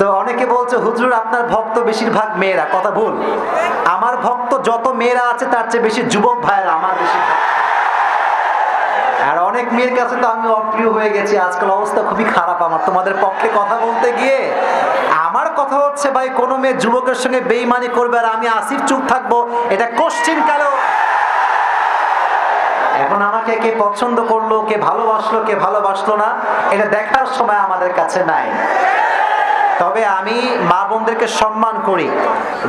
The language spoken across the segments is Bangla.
তো অনেকে বলছে, হুজুর, আপনার ভক্ত বেশিরভাগ মেয়েরা। কথা ভুল। আমার ভক্ত যত মেয়েরা আছে, তার চেয়ে বেশি যুবক ভাইয়েরা আমার বেশি আর অনেক মেয়ের কাছে তো আমি অপ্রিয় হয়ে গেছি। আজকাল অবস্থা খুবই খারাপ আমার। তোমাদের পক্ষে কথা বলতে গিয়ে আমার কথা হচ্ছে, ভাই, কোনো মেয়ে যুবকের সঙ্গে বেইমানি করবে আর আমি আসিফ চুপ থাকব। এটা কোশ্চিন কালেও এখন আমাকে কে পছন্দ করল, কে ভালোবাসলো কে ভালোবাসলো না, এটা দেখার সময় আমাদের কাছে নাই। তবে আমি মা বোনদেরকে সম্মান করি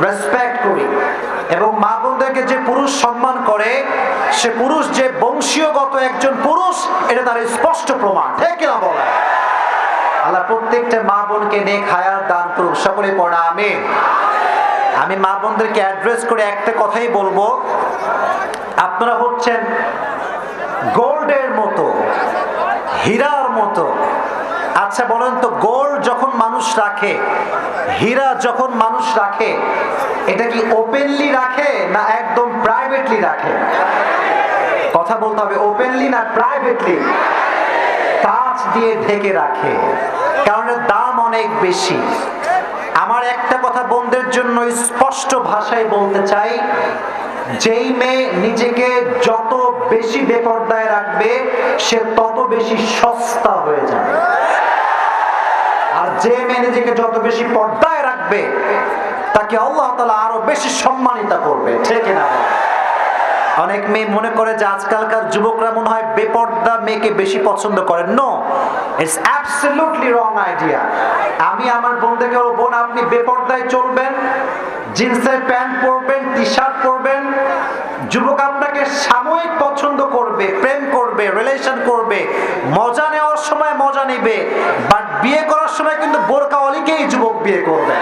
রেসপেক্ট করি। এবং মা বোনদেরকে যে পুরুষ সম্মান করে, সে পুরুষ যে বংশীয়গত একজন পুরুষ, এটা তার স্পষ্ট প্রমাণ। ঠিক কিনা বলে আল্লাহ প্রত্যেকটা মা বোনকে নেক হায়াত দান করুক। সকলে পড়া আমি আমি মা বোনদেরকে অ্যাড্রেস করে একটা কথাই বলব। আপনারা হচ্ছেন গোল্ডের মতো, হীরার মতো। আচ্ছা বলেন তো গোল্ড যখন মানুষ রাখে, হীরা যখন মানুষ রাখে, এটা কি ওপেনলি রাখে না একদম প্রাইভেটলি রাখে? কথা বলতে হবে ওপেনলি না প্রাইভেটলি কাঁচ দিয়ে ঢেকে রাখে, কারণ দাম অনেক বেশি। আমার একটা কথা বোনদের জন্য স্পষ্ট ভাষায় বলতে চাই, যেই মেয়ে নিজেকে যত বেশি বেপর্দায় রাখবে, সে তত বেশি সস্তা হয়ে যাবে। যে মেয়ে নিজেকে যত বেশি পর্দায় রাখবে, তাকে আল্লাহ তালা আরও বেশি সম্মানিত করবে। ঠিক না অনেক মেয়ে মনে করে যে আজকালকার যুবকরা মনে হয় বেপর্দা মেয়েকে বেশি পছন্দ করেন। No it's absolutely wrong idea আমি আমার বোনদেরকে বলব, বোন, আপনি বেপর্দায় চলবেন, জিন্সের প্যান্ট পরবেন টি শার্ট পরবেন। যুবক আপনাকে সাময়িক পছন্দ করবে, প্রেম করবে রিলেশন করবে, মজা সময় মজা নেবে বাট বিয়ে করার সময় কিন্তু বোরকা অলিকেই যুবক বিয়ে করবে।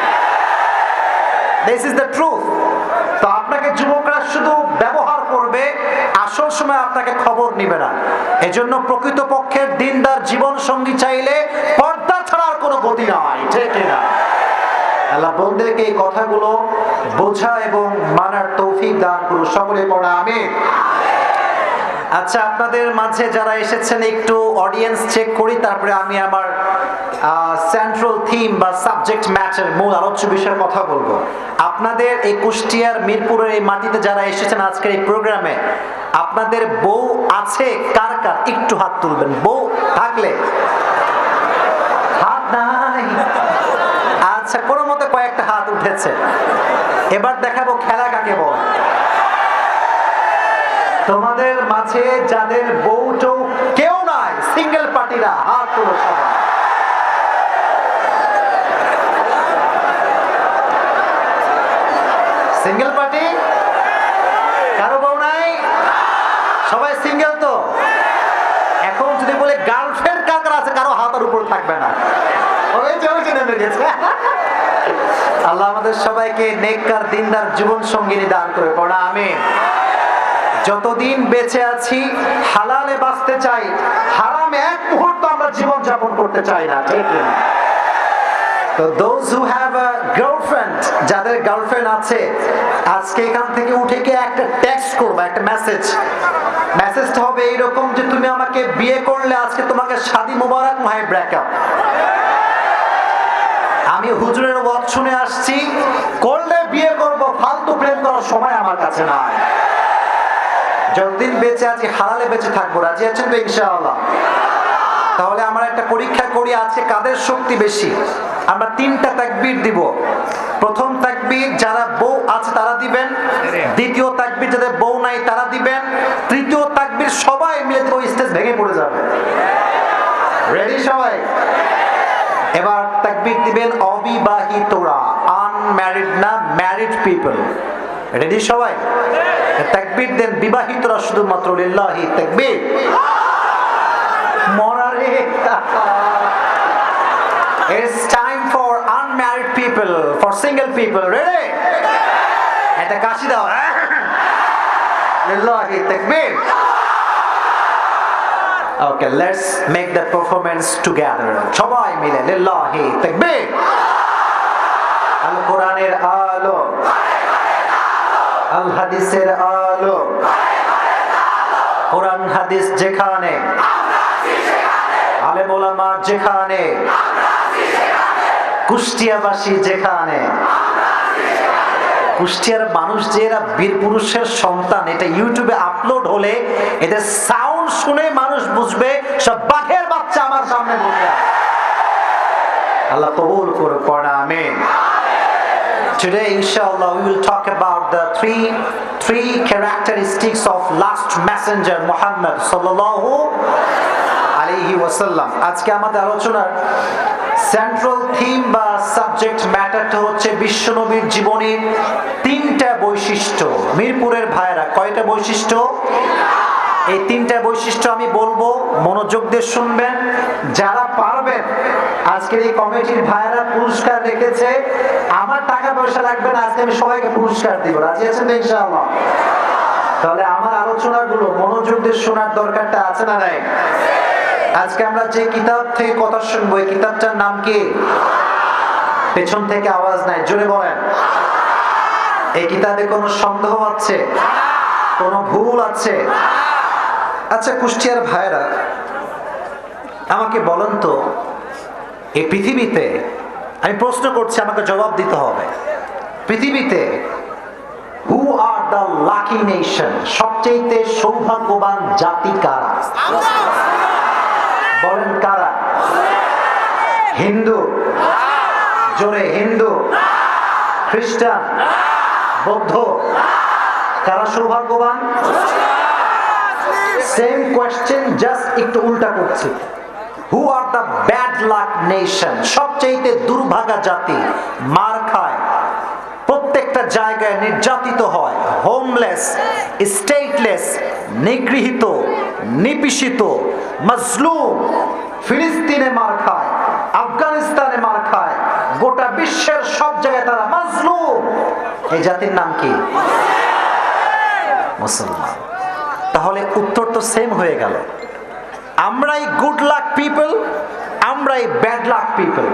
দিস ইজ দ্য ট্রুথ তো আপনাকে যুবকরা শুধু ব্যবহার করবে, আসল সময় আপনাকে খবর নিবে না। এজন্য প্রকৃতপক্ষের দিনদার জীবন সঙ্গী চাইলে পর্দা ছাড়া আর কোনো গতি নাই, ঠিক না আল্লাহ বন্ধুদেরকে এই কথাগুলো বোঝা এবং মানার তৌফিক দান করুন। সকলে পড়া আমি আচ্ছা আপনাদের মাঝে যারা এসেছেন, একটু অডিয়েন্স চেক করি, তারপরে আমি আমার সেন্ট্রাল থিম বা সাবজেক্ট ম্যাচের মূল আলোচ্য বিষয়ের কথা বলব। আপনাদের এই কুষ্টিয়ার মিরপুরের এই মাটিতে যারা এসেছেন আজকের এই প্রোগ্রামে আপনাদের বউ আছে কার কার? একটু হাত তুলবেন। বউ থাকলে? হাত নাই। আচ্ছা কোনো মতে কয়েকটা হাত উঠেছে। এবার দেখাবো খেলা কাকে বল। তোমাদের মাঝে যাদের বউ টৌ কেউ নাই সিঙ্গেল পার্টিরা হাত তুলো সবাই সিঙ্গেল পার্টি কারও বউ নাই? সবাই সিঙ্গেল তো? এখন যদি বলে গার্লফ্রেন্ড কার কার আছে, কারও হাতের উপর থাকবে না। আল্লাহ আমাদের সবাইকে নেককার, দিনদার জীবন সঙ্গিনী দান করে, পড়া আমি যতদিন বেঁচে আছি, হালালে বাঁচতে চাই, হারামে এক মুহূর্ত আমরা জীবন যাপন করতে চাই না, ঠিক না তো হ্যাভ গার্লফ্রেন্ড যাদের গার্লফ্রেন্ড আছে, আজকে এখান থেকে উঠে একটা টেক্সট একটা মেসেজ হবে এইরকম যে, তুমি আমাকে বিয়ে করলে, আজকে তোমাকে মোবারক ব্রেকআপ আমি হুজুরের ওয়াজ শুনে আসছি, করলে বিয়ে করব, ফালতু প্রেম করার সময় আমার কাছে নাই। যতদিন বেঁচে আছি, হারালে বেঁচে থাকব, রাজি আছেন তো ইনশাআল্লাহ? তাহলে আমরা একটা পরীক্ষা করি, আছে কাদের শক্তি বেশি? আমরা তিনটা তাকবীর দিব। প্রথম তাকবীর, যারা বউ আছে তারা দিবেন। দ্বিতীয় তাকবীর, যাদের বউ নাই তারা দিবেন। তৃতীয় তাকবীর, সবাই মিলে দেবো স্টেজ ভেঙে পড়ে যাবে। রেডি সবাই? এবার তাকবীর দিবেন, অবিবাহিতরা আনম্যারিড না ম্যারিড পিপল রেডি সবাই তাকবীর দেন বিবাহিতরা শুধুমাত্র লিল্লাহি তাকবীর মরারে It's time for unmarried people, for single people. Ready? একটা কাশি দাও লিল্লাহি তাকবীর Okay, let's make the performance together. সবাই মিলে লিল্লাহি তাকবীর আল কোরআনের আলো আল হাদিসের আলো। কোরআন হাদিস যেখানে আলেম ওলামা যেখানে, কুষ্টিয়াবাসী যেখানে, কুষ্টিয়ার মানুষ যে এরা বীর পুরুষের সন্তান, এটা ইউটিউবে আপলোড হলে এদের সাউন্ড শুনে মানুষ বুঝবে, সব বাঘের বাচ্চা আমার সামনে বসে আল্লাহ কবুল করে পড়া, আমিন। Today, inshallah, we will talk about the three three characteristics of last messenger Muhammad sallallahu আলাইহি ওয়াসাল্লাম আজকে আমাদের আলোচনার সেন্ট্রাল থিম বা সাবজেক্ট ম্যাটারটা হচ্ছে বিশ্বনবীর জীবনের তিনটা বৈশিষ্ট্য মিরপুরের ভাইরা কয়টা বৈশিষ্ট্য এই তিনটা বৈশিষ্ট্য আমি বলব, মনোযোগ দিয়ে শুনবেন। যারা পারবেন, আজকের এই কমিটির ভাইয়েরা পুরস্কার রেখেছে, আমার টাকা পয়সা লাগবে না আজকে আমি সবাইকে পুরস্কার দিব। রাজি আছেন তো ইনশাআল্লাহ? তাহলে আমার আলোচনাগুলো মনোযোগ দিয়ে শোনার দরকারটা আছে না নাই? আজকে আমরা যে কিতাব থেকে কথা শুনব, এই কিতাবটার নাম কি? পেছন থেকে আওয়াজ নাই, জোরে বলেন। এই কিতাবে কোনো সন্দেহ আছে? কোনো ভুল আছে? আচ্ছা কুষ্টিয়ার ভাইরা আমাকে বলেন তো, এই পৃথিবীতে, আমি প্রশ্ন করছি, আমাকে জবাব দিতে হবে। পৃথিবীতে who are the lucky nation সবচেয়ে সৌভাগ্যবান জাতি কারা? বলেন কারা? হিন্দু, জোরে হিন্দু, খ্রিস্টান, বৌদ্ধ, কারা সৌভাগ্যবান? সেম কোয়েশ্চেন জাস্ট একটু উল্টা করছি। Who are the bad luck nation সবচেয়ে দুর্ভাগা জাতি, মার খায়। প্রত্যেকটা জায়গায় নির্যাতিত হয় হোমলেস স্টেটলেস নিগৃহীত নিপিষিত মজলুম, ফিলিস্তিনে মার খায়, আফগানিস্তানে মার খায়, গোটা বিশ্বের সব জায়গায় তারা মজলুম। এই জাতির নাম কি? মুসলমান। তাহলে উত্তর তো সেম হয়ে গেল। আমরাই গুড লাক পিপল আমরাই ব্যাড লাক পিপল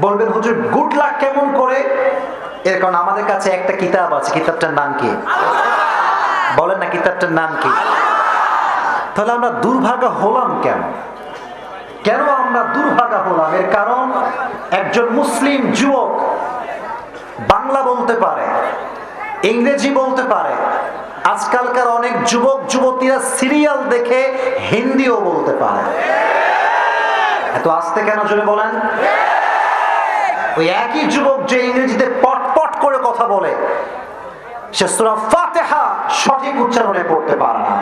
বলবেন, হুজুর গুড লাক কেমন করে? এর কারণ আমাদের কাছে একটা কিতাব আছে, কিতাবটার নাম কি? বলেন না, কিতাবটার নাম কি? তাহলে আমরা দুর্ভাগা হলাম কেন? কেন আমরা দুর্ভাগা হলাম? এর কারণ, একজন মুসলিম যুবক বাংলা বলতে পারে, ইংরেজি বলতে পারে আজকালকার অনেক যুবক, যুবতীরা সিরিয়াল দেখে হিন্দিও বলতে পারে। এত আস্তে কেন জন্য বলেন? ওই একই যুবক যে ইংরেজিতে পট পট করে কথা বলে, সে সুরা ফাতেহা সঠিক উচ্চারণে পড়তে পারে না।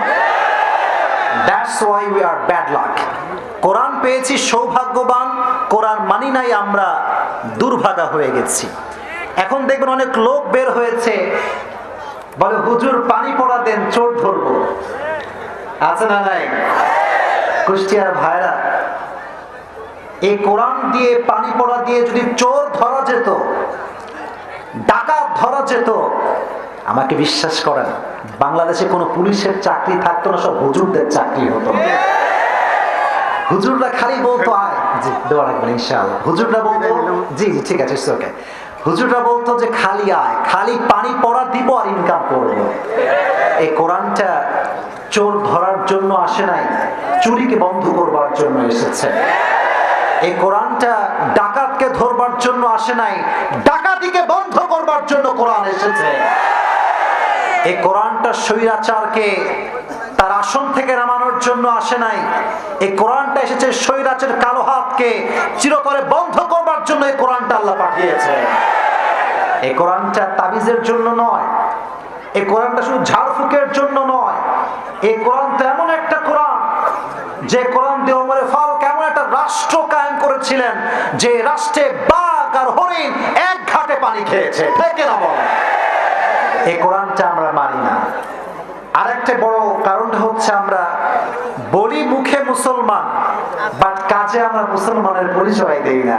That's why we are bad luck কোরআন পেয়েছি সৌভাগ্যবান, কোরআন মানি নাই আমরা দুর্ভাগা হয়ে গেছি। এখন দেখবেন অনেক লোক বের হয়েছে বলে, হুজুর, পানি পড়া দেন, চোর ধরবো। আছে না নাই? কুষ্টিয়ার ভাইরা, এই কোরআন দিয়ে পানি পড়া দিয়ে যদি চোর ধরা যেত, ডাকাত ধরা যেত, আমাকে বিশ্বাস করেন, বাংলাদেশে কোনো পুলিশের চাকরি থাকতো না, সব হুজুরদের চাকরি হতো। হুজুররা খালি বলতো, আয়, জি দোয়া রাখবেন ইনশাআল্লাহ। হুজুররা বলতো, জি জি, ঠিক আছে ওকে হুজুররা বলতো যে খালি আয়, খালি পানি পড়া দিব আর ইনকাম করব। এই কোরআনটা চোর ধরার জন্য আসে নাই, চুরিকে বন্ধ করবার জন্য এসেছে। এই কোরআনটা ডাকাতকে ধরবার জন্য আসে নাই, ডাকাতিকে বন্ধ করবার জন্য কোরআন এসেছে। এই কোরআনটা স্বৈরাচারকে তার আসন থেকে নামানোর জন্য আসে নাই। এই কোরআনটা এসেছে স্বৈরাচারের কালো হাতকে চিরতরে বন্ধ করবার জন্য এই কোরআনটা আল্লাহ পাঠিয়েছে। এই কোরআনটা তাবিজের জন্য নয়, এই কোরআনটা শুধু ঝাড়ফুকের জন্য নয়, এই কোরআন তো এমন একটা কোরআন যে কোরআন দিয়ে ওমরে ফারুক এমন একটা রাষ্ট্র কায়েম করেছিলেন যে রাষ্ট্রে বাঘ আর হরিণ এক ঘাটে পানি খেয়েছে। না বলে। এই কোরআনটা আমরা মানি না। আরেকটা বড় কারণটা হচ্ছে আমরা বলি মুখে মুসলমান বাট কাজে আমরা মুসলমানের পরিচয় দেই না।